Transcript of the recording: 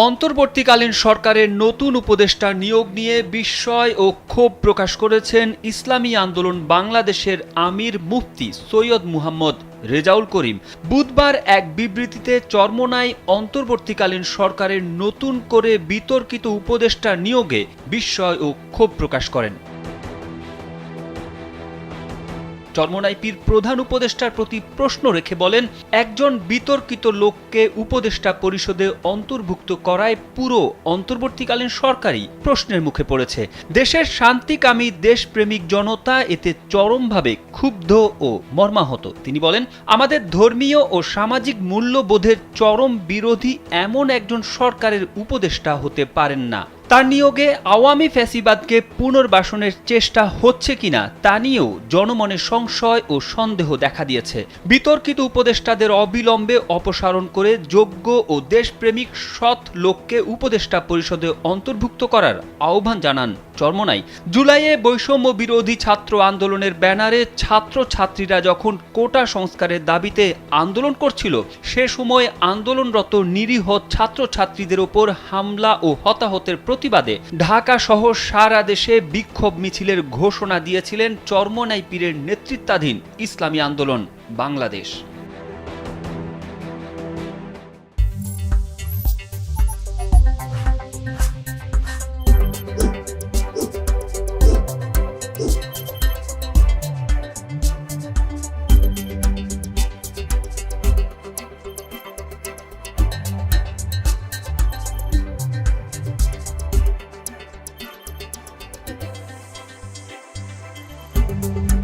অন্তর্বর্তীকালীন সরকারের নতুন উপদেষ্টা নিয়োগ নিয়ে বিস্ময় ও ক্ষোভ প্রকাশ করেছেন ইসলামী আন্দোলন বাংলাদেশের আমির মুফতি সৈয়দ মুহাম্মদ রেজাউল করিম। বুধবার এক বিবৃতিতে চরমোনাই অন্তর্বর্তীকালীন সরকারের নতুন করে বিতর্কিত উপদেষ্টা নিয়োগে বিস্ময় ও ক্ষোভ প্রকাশ করেন। চর্মনাইপির প্রধান উপদেষ্টার প্রতি প্রশ্ন রেখে বলেন, একজন বিতর্কিত লোককে উপদেষ্টা পরিষদে অন্তর্ভুক্ত করায় পুরো অন্তর্বর্তীকালীন সরকারই প্রশ্নের মুখে পড়েছে। দেশের শান্তিকামী দেশপ্রেমিক জনতা এতে চরমভাবে ক্ষুব্ধ ও মর্মাহত। তিনি বলেন, আমাদের ধর্মীয় ও সামাজিক মূল্যবোধের চরম বিরোধী এমন একজন সরকারের উপদেষ্টা হতে পারেন না। তার নিয়োগে আওয়ামী ফ্যাসিবাদকে পুনর্বাসনের চেষ্টা হচ্ছে কিনা তা নিয়েও জনমনে সংশয় ও সন্দেহ দেখা দিয়েছে। বিতর্কিত উপদেষ্টাদের অবিলম্বে অপসারণ করে যোগ্য ও দেশপ্রেমিক সৎ লোককে উপদেষ্টা পরিষদে অন্তর্ভুক্ত করার আহ্বান জানান চরমনাই জুলাইয়ে বৈষম্য বিরোধী ছাত্র আন্দোলনের ব্যানারে ছাত্র ছাত্রীরা যখন কোটা সংস্কারের দাবিতে আন্দোলন করছিল, সে সময় আন্দোলনরত নিরীহ ছাত্রছাত্রীদের ওপর হামলা ও হতাহতের প্রতিবাদে ঢাকা সহ সারা দেশে বিক্ষোভ মিছিলের ঘোষণা দিয়েছিলেন চরমনাই পীরের নেতৃত্বাধীন ইসলামী আন্দোলন, বাংলাদেশ। you